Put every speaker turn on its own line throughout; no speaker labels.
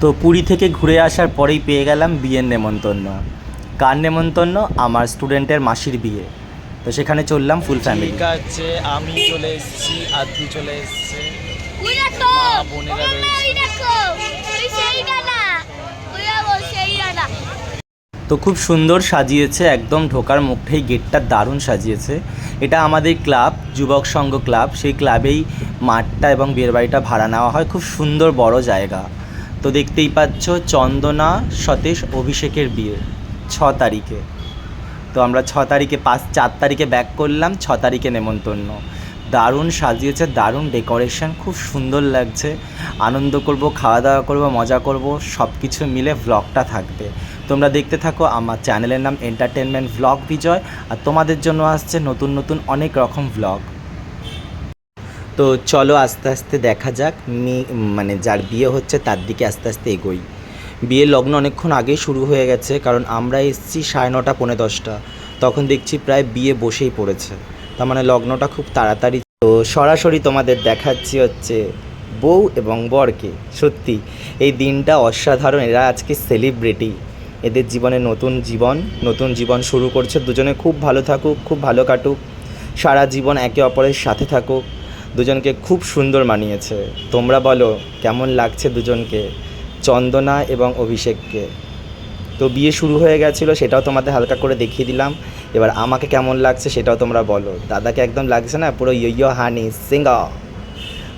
তো পুরী থেকে ঘুরে আসার পরেই পেয়ে গেলাম বিয়ের নেমন্তন্ন। কার নেমন্তন্ন? আমার স্টুডেন্টের মাসির বিয়ে। তো সেখানে চললাম ফুল ফ্যামিলি
ঠিক আছে আমি চলে এসেছি আদু চলে এসেছে।
তো খুব সুন্দর সাজিয়েছে একদম ঢোকার মুখেই গেটটা দারুণ সাজিয়েছে। এটা আমাদের ক্লাব যুবক সংঘ ক্লাব। সেই ক্লাবেই মাঠটা এবং বিয়ের বাড়িটা ভাড়া নেওয়া হয়। খুব সুন্দর বড় জায়গা। তো দেখতেই পাচ্ছ চন্দনা সতীশ অভিষেকের বিয়ে, ছ তারিখে। তো আমরা ছ তারিখে পাঁচ, চার তারিখে ব্যাক করলাম, ছ তারিখে নেমন্তন্ন। দারুণ সাজিয়েছে, দারুণ ডেকোরেশন খুব সুন্দর লাগছে। আনন্দ করব খাওয়া দাওয়া করব, মজা করব সব কিছু মিলে ভ্লগটা থাকবে। তোমরা দেখতে থাকো আমার চ্যানেলের নাম এন্টারটেনমেন্ট ভ্লগ বিজয় আর তোমাদের জন্য আসছে নতুন নতুন অনেক রকম ভ্লগ তো চলো আস্তে আস্তে দেখা যাক, মি- মানে যার বিয়ে হচ্ছে তার দিকে আস্তে আস্তে এগোই। বিয়ের লগ্ন অনেকক্ষণ আগেই শুরু হয়ে গেছে, কারণ আমরা এসেছি সাড়ে নটা, পৌনে দশটা। তখন দেখছি প্রায় বিয়ে বসেই পড়েছে। তার মানে লগ্নটা খুব তাড়াতাড়ি তো সরাসরি তোমাদের দেখাচ্ছি হচ্ছে বউ এবং বরকে। সত্যি, এই দিনটা অসাধারণ। এরা আজকে সেলিব্রিটি এদের জীবনে নতুন জীবন নতুন জীবন শুরু করছে। দুজনে খুব ভালো থাকুক, খুব ভালো কাটুক। সারা জীবন একে অপরের সাথে থাকুক। দুজনকে খুব সুন্দর মানিয়েছে। তোমরা বলো, কেমন লাগছে দুজনকে? চন্দনা এবং অভিষেককে। তো বিয়ে শুরু হয়ে গেছিল, সেটাও তোমাদের হালকা করে দেখিয়ে দিলাম। এবার আমাকে কেমন লাগছে সেটাও তোমরা বলো। দাদাকে একদম লাগছে না, পুরো ইয়ো হানি সিঙ্গ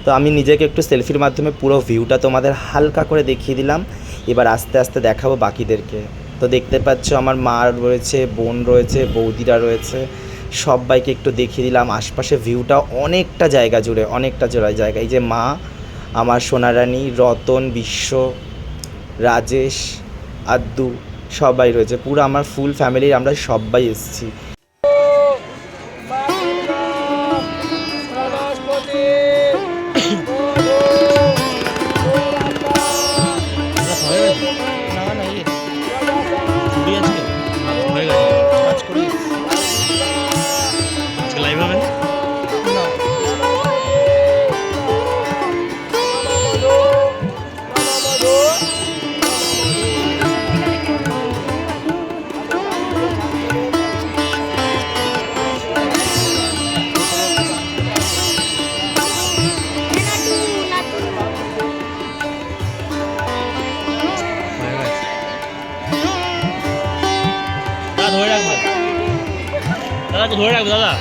তো আমি নিজেকে একটু সেলফির মাধ্যমে পুরো ভিউটা তোমাদের হালকা করে দেখিয়ে দিলাম। এবার আস্তে আস্তে দেখাবো বাকিদেরকে। তো দেখতে পাচ্ছ, আমার মা রয়েছে, বোন রয়েছে, বৌদিরা রয়েছে। সবাইকে একটু দেখিয়ে দিলাম। আশপাশে ভিউটা অনেকটা জায়গা জুড়ে, অনেকটা জোড়া জায়গা। এই যে মা, আমার সোনারানী, রতন, বিশ্ব, রাজেশ, আদ্দু, সবাই রয়েছে। পুরো আমার ফুল ফ্যামিলির আমরা সবাই এসেছি।
头
上去，来来，狗头上去得了。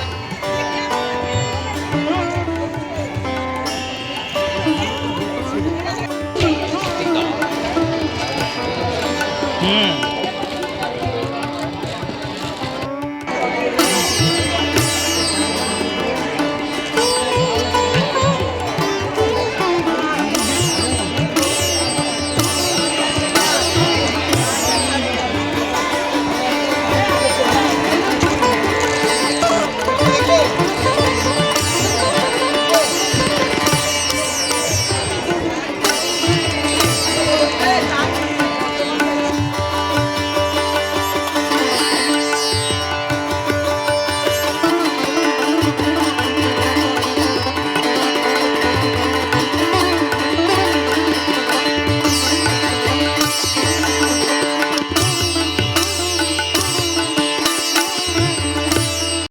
嗯。